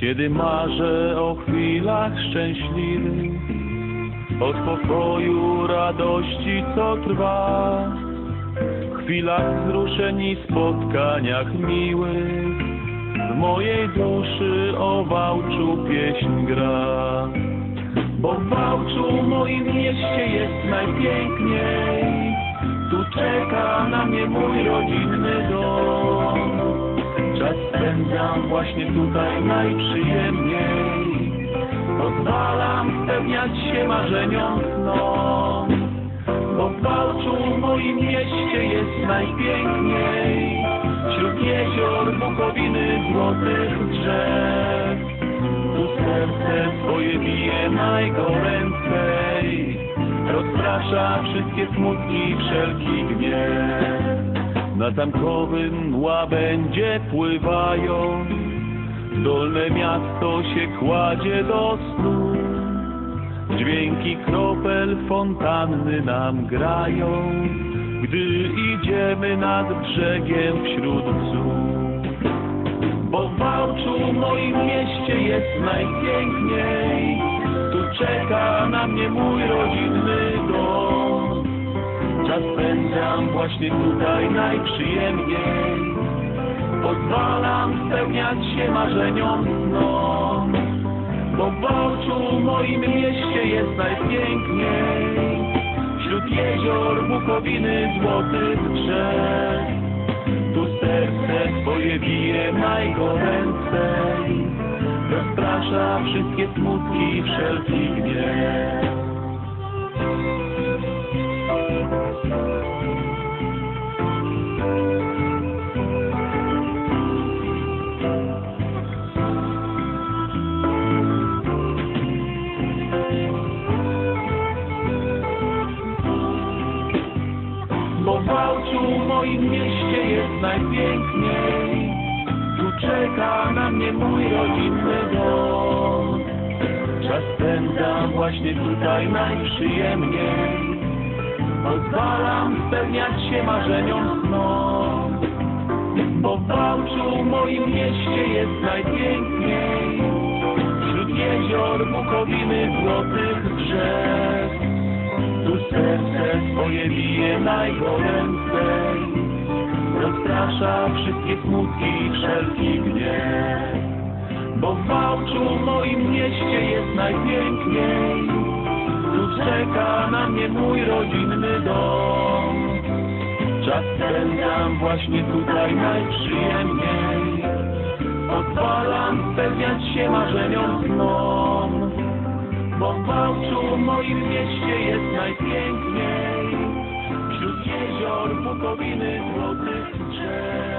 Kiedy marzę o chwilach szczęśliwych, o spokoju, radości, co trwa, chwilach wzruszeń i spotkaniach miłych, w mojej duszy o Wałczu pieśń gra. Bo w Wałczu, moim mieście jest najpiękniej, tu czeka na mnie mój rodzinny dom. Czas spędzam właśnie tutaj najprzyjemniej. Pozwalam spełniać się marzeniom snom. Najpiękniej. Wśród jezior, bukowiny, złotych drzew. Tu serce swoje bije najgoręcej. Rozprasza wszystkie smutki, wszelki gniew. Na zamkowym łabędzie pływają, dolne miasto się kładzie do snu. Dźwięki kropel fontanny nam grają, gdy idziemy nad brzegiem wśród psów. Bo w Wałczu, moim mieście jest najpiękniej, tu czeka na mnie mój rodzinny dom. Czas spędzam właśnie tutaj najprzyjemniej. Pozwalam spełniać się marzeniom snom. Bo w Wałczu, moim mieście jest najpiękniej. Jezior, bukowiny, złotych drzew. Tu serce swoje bije najgoręcej. Rozprasza wszystkie smutki, wszelki gniew. Moim mieście jest najpiękniej. Tu czeka na mnie mój rodzinny dom. Czas spędzam właśnie tutaj najprzyjemniej. Pozwalam spełniać się marzeniom snom. Bo w Wałczu, moim mieście jest najpiękniej. Wśród jezior, bukowiny, złotych drzew. Tu serce swoje bije najgoręcej. Rozprasza wszystkie smutki, wszelki gniew. Bo w Wałczu, moim mieście jest najpiękniej. Tu czeka na mnie mój rodzinny dom. Czas spędzam właśnie tutaj najprzyjemniej. Pozwalam spełniać się marzeniom snom. Bo w Bałczu, moim mieście jest najpiękniej. Wśród jezior, pukowiny, złotych drzew.